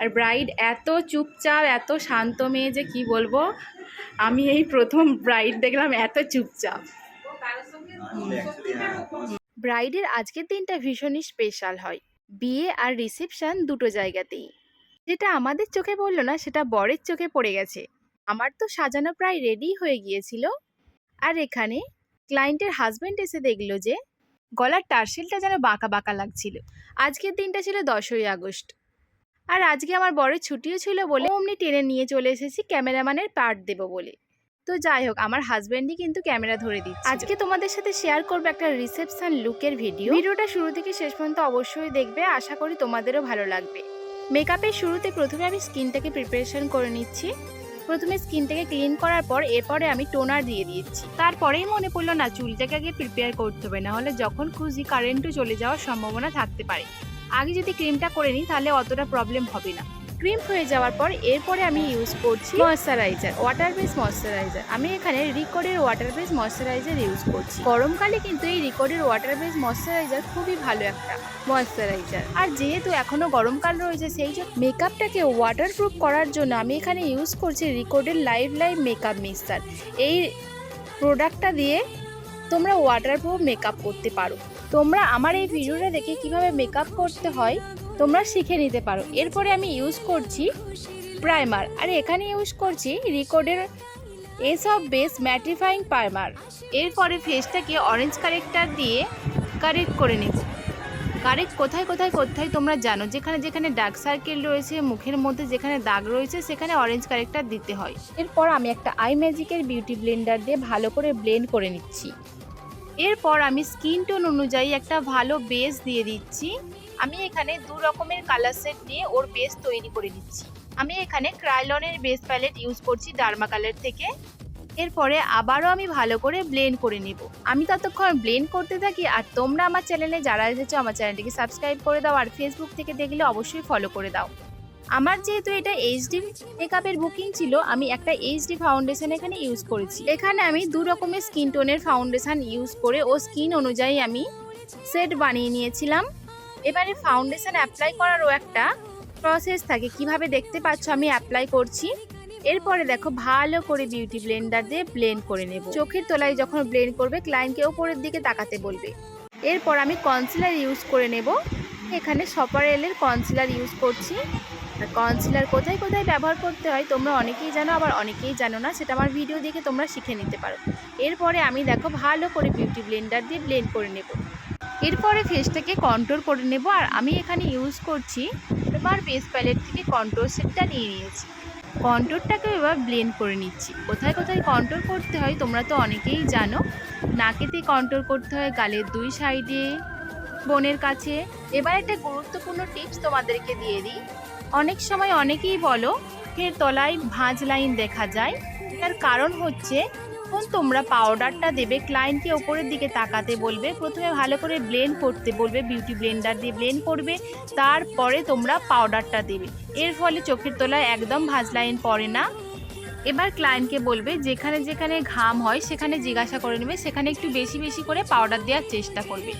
আর bride এত চুপচাপ, এত শান্ত মেয়ে যে কি বলব? আমি এই প্রথম ব্রাইড দেখলাম এত চুপচাপ। ব্রাইডের আজকের দিনটা ভীষণই স্পেশাল হয়। বিয়ে আর রিসেপশন দুটো জায়গাতেই। যেটা আমাদের চোখে পড়ল না, সেটা বরের চোখে পড়ে গেছে। আমার তো সাজানো প্রায় রেডি হয়ে গিয়েছিল। আর এখানে ক্লায়েন্টের হাজব্যান্ড এসে দেখল যে, গলার টার্সেলটা যেন বাঁকা বাঁকা লাগছিল। আজকের দিনটা ছিল দশই আগস্ট। আর আজকে আমার বরের ছুটিও ছিল বলে অমনি টেনে নিয়ে চলে এসেছি ক্যামেরাম্যানের পার্ট দেবো বলে। তো যাই হোক, আমার হাজব্যান্ডই কিন্তু ক্যামেরা ধরে দিচ্ছে। আজকে তোমাদের সাথে শেয়ার করব একটা রিসেপশন লুকের ভিডিও ভিডিওটা শুরু থেকে শেষ পর্যন্ত অবশ্যই দেখবে, আশা করি তোমাদেরও ভালো লাগবে। মেকআপের শুরুতে প্রথমে আমি স্কিনটাকে প্রিপারেশন করে নিচ্ছি। প্রথমে স্কিনটাকে ক্লিন করার পর এরপরে আমি টোনার দিয়ে দিয়েছি তারপরেই মনে পড়ল, না, চুলটাকে আগে প্রিপেয়ার করতে হবে না হলে যখন খুশি কারেন্টও চলে যাওয়ার সম্ভাবনা থাকতে পারে। আগে যদি ক্রিমটা করে নিই, তাহলে অতটা প্রবলেম হবে না। ক্রিম হয়ে যাওয়ার পর এরপরে আমি ইউজ করছি ময়শ্চারাইজার ওয়াটার বেস ময়শ্চারাইজার আমি এখানে রিকর্ডের ওয়াটার বেস ময়শ্চারাইজার ইউজ করছি। গরমকালে কিন্তু এই রিকর্ডের ওয়াটার বেস ময়শ্চারাইজার খুবই ভালো একটা ময়শ্চারাইজার আর যেহেতু এখনও গরমকাল রয়েছে, সেই জন্য মেকআপটাকে ওয়াটারপ্রুফ করার জন্য আমি এখানে ইউজ করছি রিকর্ডের লাইভ লাইভ মেকআপ মিক্সার এই প্রোডাক্টটা দিয়ে তোমরা ওয়াটারপ্রুফ মেকআপ করতে পারো। তোমরা আমার এই ভিডিওটা দেখে কীভাবে মেকআপ করতে হয়, তোমরা শিখে নিতে পারো। এরপরে আমি ইউজ করছি প্রাইমার আর এখানে ইউজ করছি রিকর্ডের এসব বেস ম্যাটিফাইং প্রাইমার এরপরে ফেসটাকে অরেঞ্জ কারেক্টার দিয়ে কারেক্ট করে নেব কারেক্ট কোথায় কোথায় কোথায় তোমরা জানো? যেখানে যেখানে ডার্ক সার্কেল রয়েছে, মুখের মধ্যে যেখানে দাগ রয়েছে, সেখানে অরেঞ্জ কারেক্টার দিতে হয়। এরপর আমি একটা আই ম্যাজিকের বিউটি ব্লেন্ডার দিয়ে ভালো করে ব্লেন্ড করে নিচ্ছি। এরপর আমি স্কিন টোন অনুযায়ী একটা ভালো বেস দিয়ে দিচ্ছি। আমি এখানে দু রকমের কালার সেট নিয়ে ওর বেস তৈরি করে দিচ্ছি আমি এখানে ক্রাইলনের বেস প্যালেট ইউজ করছি ডার্মা কালার থেকে। এরপরে আবারও আমি ভালো করে ব্লেন্ড করে নেব। আমি ততক্ষণ ব্লেন্ড করতে থাকি আর তোমরা আমার চ্যানেলে যারা এসেছ আমার চ্যানেলটিকে সাবস্ক্রাইব করে দাও আর ফেসবুক থেকে দেখলে অবশ্যই ফলো করে দাও। আমার যেহেতু এটা এইচডি মেকআপের বুকিং ছিল, আমি একটা এইচডি ফাউন্ডেশন এখানে ইউজ করেছি। এখানে আমি দু রকমের স্কিন টোনের ফাউন্ডেশন ইউজ করে, ও স্কিন অনুযায়ী আমি সেট বানিয়ে নিয়েছিলাম। এবারে ফাউন্ডেশন অ্যাপ্লাই করারও একটা প্রসেস থাকে, কীভাবে দেখতে পাচ্ছ আমি অ্যাপ্লাই করছি। এরপরে দেখো, ভালো করে বিউটি ব্লেন্ডার দিয়ে ব্লেন্ড করে নেব। চোখের তলায় যখন ব্লেন্ড করবে ক্লায়েন্টকে ওপরের দিকে তাকাতে বলবে। এরপর আমি কনসিলার ইউজ করে নেব। এখানে সপারেলের কনসিলার ইউজ করছি। আর কনসিলার কোথায় কোথায় ব্যবহার করতে হয় তোমরা অনেকেই জানো, আবার অনেকেই জানো না, সেটা আমার ভিডিও দেখে তোমরা শিখে নিতে পারো। এরপরে আমি দেখো ভালো করে বিউটি ব্লেন্ডার দিয়ে ব্লেন্ড করে নেব। এরপরে ফেসটাকে কন্ট্রোল করে নেব, আর আমি এখানে ইউজ করছি এবার বেস প্যালেট থেকে কন্ট্রোল সেটটা নিয়ে নিয়েছি। কন্ট্রোলটাকে এবার ব্লেন্ড করে নিচ্ছি। কোথায় কোথায় কন্ট্রোল করতে হয় তোমরা তো অনেকেই জানো নাকেতে কন্ট্রোল করতে হয় গালের দুই সাইডে বোনের কাছে। এবার একটা গুরুত্বপূর্ণ টিপস তোমাদেরকে দিয়ে দিই। অনেক সময় অনেকেই বলো ফের তলায় ভাঁজ লাইন দেখা যায়। তার কারণ হচ্ছে যখন তোমরা পাউডারটা দেবে ক্লায়েন্টকে ওপরের দিকে তাকাতে বলবে, প্রথমে ভালো করে ব্লেন্ড করতে বলবে বিউটি ব্লেন্ডার দিয়ে ব্লেন্ড করবে, তারপরে তোমরা পাউডারটা দেবে। এর ফলে চোখের তলায় একদম ভাঁজ লাইন পড়ে না। এবার ক্লায়েন্টকে বলবে, যেখানে যেখানে ঘাম হয়, সেখানে জিজ্ঞাসা করে নেবে, সেখানে একটু বেশি বেশি করে পাউডার দেওয়ার চেষ্টা করবে।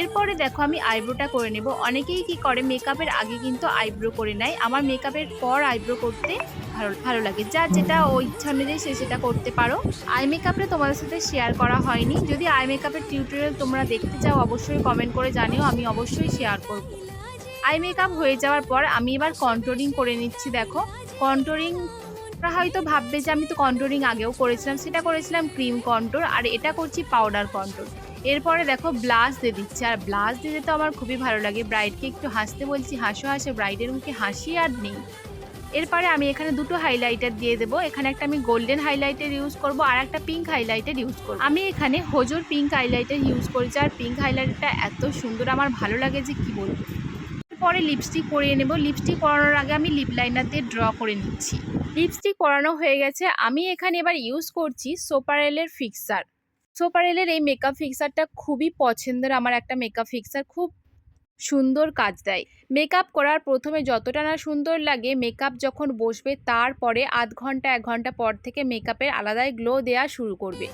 এরপরে দেখো আমি আইব্রোটা করে নেব। অনেকেই কি করে মেকআপের আগে কিন্তু আইব্রো করে নেয়। আমার মেকআপের পর আইব্রো করতে ভালো ভালো লাগে। যার যেটা ও ইচ্ছা অনুযায়ী সে সেটা করতে পারো। আই মেকআপটা তোমাদের সাথে শেয়ার করা হয়নি। যদি আই মেকআপের টিউটোরিয়াল তোমরা দেখতে চাও, অবশ্যই কমেন্ট করে জানিও, আমি অবশ্যই শেয়ার করব। আই মেকআপ হয়ে যাওয়ার পর আমি এবার কন্ট্রোলিং করে নিচ্ছি, দেখো। কন্ট্রোলিং হয়তো ভাববে যে আমি তো কন্ট্রোলিং আগেও করেছিলাম, সেটা করেছিলাম ক্রিম কন্ট্রোল আর এটা করছি পাউডার কন্ট্রোল এরপরে দেখো ব্লাশ দিয়ে দিচ্ছি, আর ব্লাশ দিতে তো আমার খুবই ভালো লাগে। ব্রাইডকে একটু হাসতে বলছি, হাসো, হাসে ব্রাইডের মুখে হাসি আর নেই। এরপরে আমি এখানে দুটো হাইলাইটার দিয়ে দেবো। এখানে একটা আমি গোল্ডেন হাইলাইটার ইউজ করব, আর একটা পিঙ্ক হাইলাইটার ইউজ করব। আমি এখানে হোজোর পিঙ্ক হাইলাইটার ইউজ করেছি, আর পিঙ্ক হাইলাইটারটা এত সুন্দর, আমার ভালো লাগে যে কি বলব। পরে লিপস্টিক পরিয়ে নেব। লিপস্টিক পরানোর আগে আমি লিপ লাইনার দিয়ে ড্র করে নিচ্ছি। লিপস্টিক পরানো হয়ে গেছে। আমি এখানে এবার ইউজ করছি সোপারেলের ফিক্সার সোপারেলের এই মেকআপ ফিক্সারটা খুবই পছন্দের আমার একটা মেকআপ ফিক্সার খুব সুন্দর কাজ দেয়। মেকআপ করার প্রথমে যতটা না সুন্দর লাগে মেকআপ যখন বসবে তারপরে আধ ঘণ্টা, এক ঘণ্টা পর থেকে মেকআপের আলাদাই গ্লো দেওয়া শুরু করবে।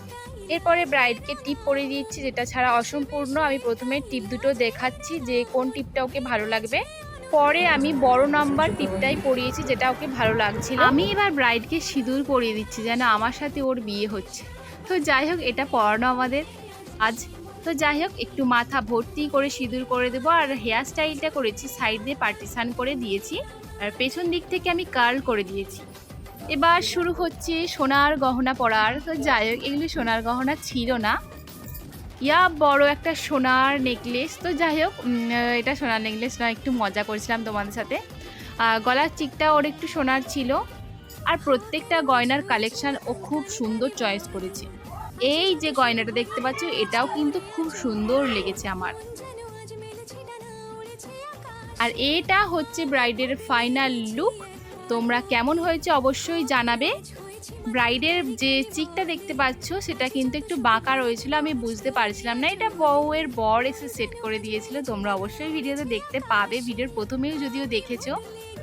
এরপরে ব্রাইডকে টিপ পরে দিচ্ছি, যেটা ছাড়া অসম্পূর্ণ। আমি প্রথমে টিপ দুটো দেখাচ্ছি যে কোন টিপটা ওকে ভালো লাগবে। পরে আমি বড় নাম্বার টিপটাই পরিয়েছি, যেটা ওকে ভালো লাগছিল। আমি এবার ব্রাইডকে সিঁদুর পরিয়ে দিচ্ছি, যেন আমার সাথে ওর বিয়ে হচ্ছে। তো যাই হোক, এটা পড়ানো আমাদের আজ। তো যাই হোক, একটু মাথা ভর্তি করে সিঁদুর করে দেবো, আর হেয়ার স্টাইলটা করেছি সাইড দিয়ে পার্টিশান করে দিয়েছি, আর পেছন দিক থেকে আমি কার্ল করে দিয়েছি। এবার শুরু হচ্ছে সোনার গহনা পরার। তো যাই হোক, এগুলি সোনার গহনা ছিল না। ইয়া, বড় একটা সোনার নেকলেস। তো যাই হোক এটা সোনার নেকলেস না, একটু মজা করেছিলাম তোমাদের সাথে। গলার চিকটা ওর একটু সোনার ছিল। আর প্রত্যেকটা গয়নার কালেকশন ও খুব সুন্দর চয়েস করেছে। এই যে গয়নাটা দেখতে পাচ্ছ, এটাও কিন্তু খুব সুন্দর লেগেছে আমার। আর এটা হচ্ছে ব্রাইডের ফাইনাল লুক তোমরা কেমন হয়েছে অবশ্যই জানাবে। ব্রাইডের যে চিকটা দেখতে পাচ্ছ সেটা কিন্তু একটু বাঁকা রয়েছিল আমি বুঝতে পারছিলাম না। এটা বউয়ের বর এসে সেট করে দিয়েছিল তোমরা অবশ্যই ভিডিওতে দেখতে পাবে ভিডিওর প্রথমেও যদিও দেখেছ।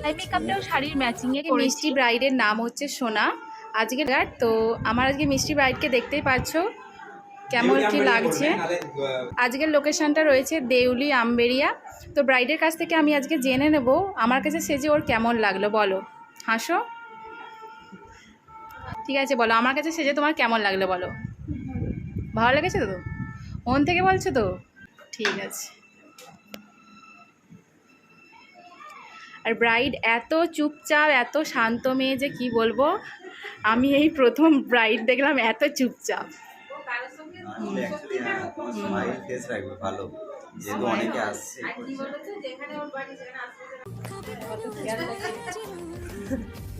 আই মেকআপটাও শাড়ির ম্যাচিং এ মিষ্টি ব্রাইডের নাম হচ্ছে সোনা। আজকে তো আমার আজকে মিষ্টি ব্রাইডকে দেখতেই পাচ্ছ। কেমন কি লাগছে? আজকের লোকেশনটা রয়েছে দেউলি আমবেরিয়া। তো ব্রাইডের কাছ থেকে আমি আজকে জেনে নেব আমার কাছে সেজে ওর কেমন লাগল বলো। হাসো। ঠিক আছে বলো। আমার কাছে সেজে তোমার কেমন লাগল বলো? ভালো লেগেছে তো? মন থেকে বলছো তো? ঠিক আছে। আর ব্রাইড এত চুপচাপ এত শান্ত মেয়ে যে কি বলব? আমি এই প্রথম ব্রাইড দেখলাম এত চুপচাপ।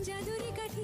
জাদুরি কাঠি